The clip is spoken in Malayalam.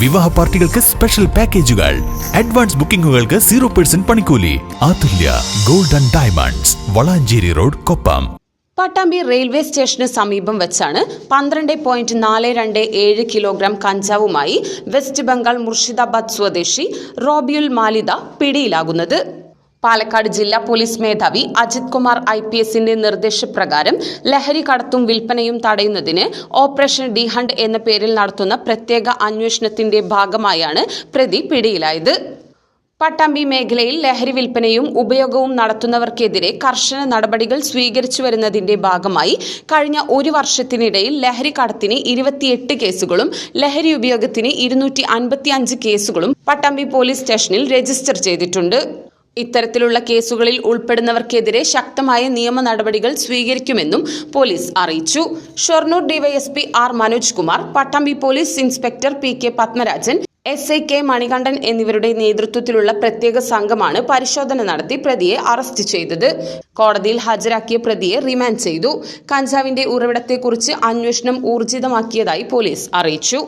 വിവാഹ പാർട്ടികൾക്ക് സ്പെഷ്യൽ പാക്കേജുകൾ അഡ്വാൻസ് ബുക്കിംഗുകൾക്ക് സീറോ പെർസെന്റ് പണിക്കൂലി. Athulya golden diamonds Valanchery road Koppam. Pattambi railway സ്റ്റേഷന് സമീപം വെച്ചാണ് പന്ത്രണ്ട് പോയിന്റ് നാല് രണ്ട് ഏഴ് കിലോഗ്രാം കഞ്ചാവുമായി വെസ്റ്റ് ബംഗാൾ മുർഷിദാബാദ് സ്വദേശി റോബിയുൽ മാലിദ പിടിയിലാകുന്നത്. പാലക്കാട് ജില്ലാ പോലീസ് മേധാവി അജിത് കുമാർ ഐ പി എസിന്റെ നിർദ്ദേശപ്രകാരം ലഹരി കടത്തും വിൽപ്പനയും തടയുന്നതിന് ഓപ്പറേഷൻ ഡി ഹണ്ട് എന്ന പേരിൽ നടത്തുന്ന പ്രത്യേക അന്വേഷണത്തിന്റെ ഭാഗമായാണ് പ്രതി പിടിയിലായത്. പട്ടാമ്പി മേഖലയിൽ ലഹരി വിൽപ്പനയും ഉപയോഗവും നടത്തുന്നവർക്കെതിരെ കർശന നടപടികൾ സ്വീകരിച്ചു വരുന്നതിന്റെ ഭാഗമായി കഴിഞ്ഞ ഒരു വർഷത്തിനിടയിൽ ലഹരി കടത്തിന് ഇരുപത്തിയെട്ട് കേസുകളും ലഹരി ഉപയോഗത്തിന് ഇരുന്നൂറ്റി കേസുകളും പട്ടാമ്പി പോലീസ് സ്റ്റേഷനിൽ രജിസ്റ്റർ ചെയ്തിട്ടുണ്ട്. ഇത്തരത്തിലുള്ള കേസുകളിൽ ഉൾപ്പെടുന്നവർക്കെതിരെ ശക്തമായ നിയമ നടപടികൾ സ്വീകരിക്കുമെന്നും പോലീസ് അറിയിച്ചു. Shoranur DYSP R Manoj Kumar Pattambi police inspector P K Padmarajan S I K Manikandan എന്നിവരുടെ നേതൃത്വത്തിലുള്ള പ്രത്യേക സംഘമാണ് പരിശോധന നടത്തി പ്രതിയെ അറസ്റ്റ് ചെയ്തത്. കോടതിയിൽ ഹാജരാക്കിയ പ്രതിയെ റിമാൻഡ് ചെയ്തു. കഞ്ചാവിന്റെ ഉറവിടത്തെക്കുറിച്ച് അന്വേഷണം ഊർജിതമാക്കിയതായി പോലീസ് അറിയിച്ചു.